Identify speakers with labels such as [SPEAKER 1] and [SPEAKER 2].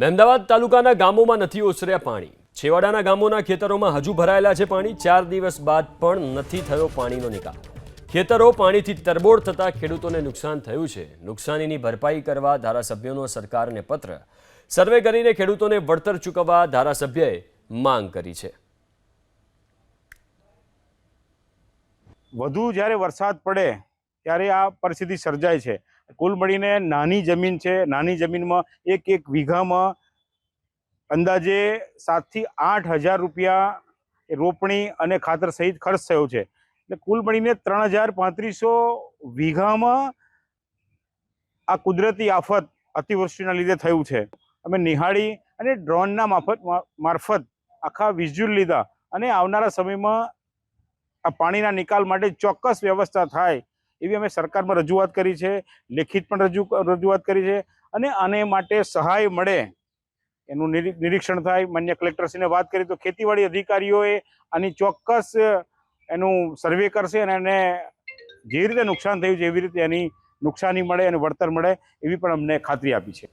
[SPEAKER 1] મહેમદાવાદ તાલુકાના ગામોમાં નથી ઓસર્યા પાણી. છેવાડાના ગામોના ખેતરોમાં હજુ ભરાયેલા છે પાણી. ચાર દિવસ બાદ પણ નથી થયો પાણીનો નિકાલ. ખેતરો પાણીથી તરબોળ થતાં ખેડૂતોને નુકસાન થયું છે. નુકસાનીની ભરપાઈ કરવા ધારાસભ્યોનો સરકારને પત્ર. સર્વે કરીને ખેડૂતોને વળતર ચૂકવવા ધારાસભ્યએ માંગ કરી છે.
[SPEAKER 2] વધુ જ્યારે વરસાદ પડે ત્યારે આ પરિસ્થિતિ સર્જાય છે. કુલ મળીને નાની જમીન છે. નાની જમીનમાં એક એક વીઘામાં અંદાજે સાતથી આઠ હજાર રૂપિયા રોપણી અને ખાતર સહિત ખર્ચ થયો છે. એટલે કુલ મળીને ત્રણ હજાર પાંત્રીસો વીઘામાં આ કુદરતી આફત અતિવૃષ્ટિના લીધે થયું છે. અમે નિહાળી અને ડ્રોનના માફત મારફત આખા વિઝ્યુઅલ લીધા અને આવનારા સમયમાં આ પાણીના નિકાલ માટે ચોક્કસ વ્યવસ્થા થાય એવી અમે સરકારમાં રજૂઆત કરી છે, લેખિત પણ રજૂ રજૂઆત કરી છે અને આને માટે સહાય મળે એનું નિરી- નિરીક્ષણ થાય. માન્ય કલેક્ટરશ્રીને વાત કરી તો ખેતીવાડી અધિકારીઓએ આની ચોક્કસ એનું સર્વે કરશે અને એને જે રીતે નુકસાન થયું છે એવી રીતે એની નુકસાની મળે અને વળતર મળે એવી પણ અમને ખાતરી આપી છે.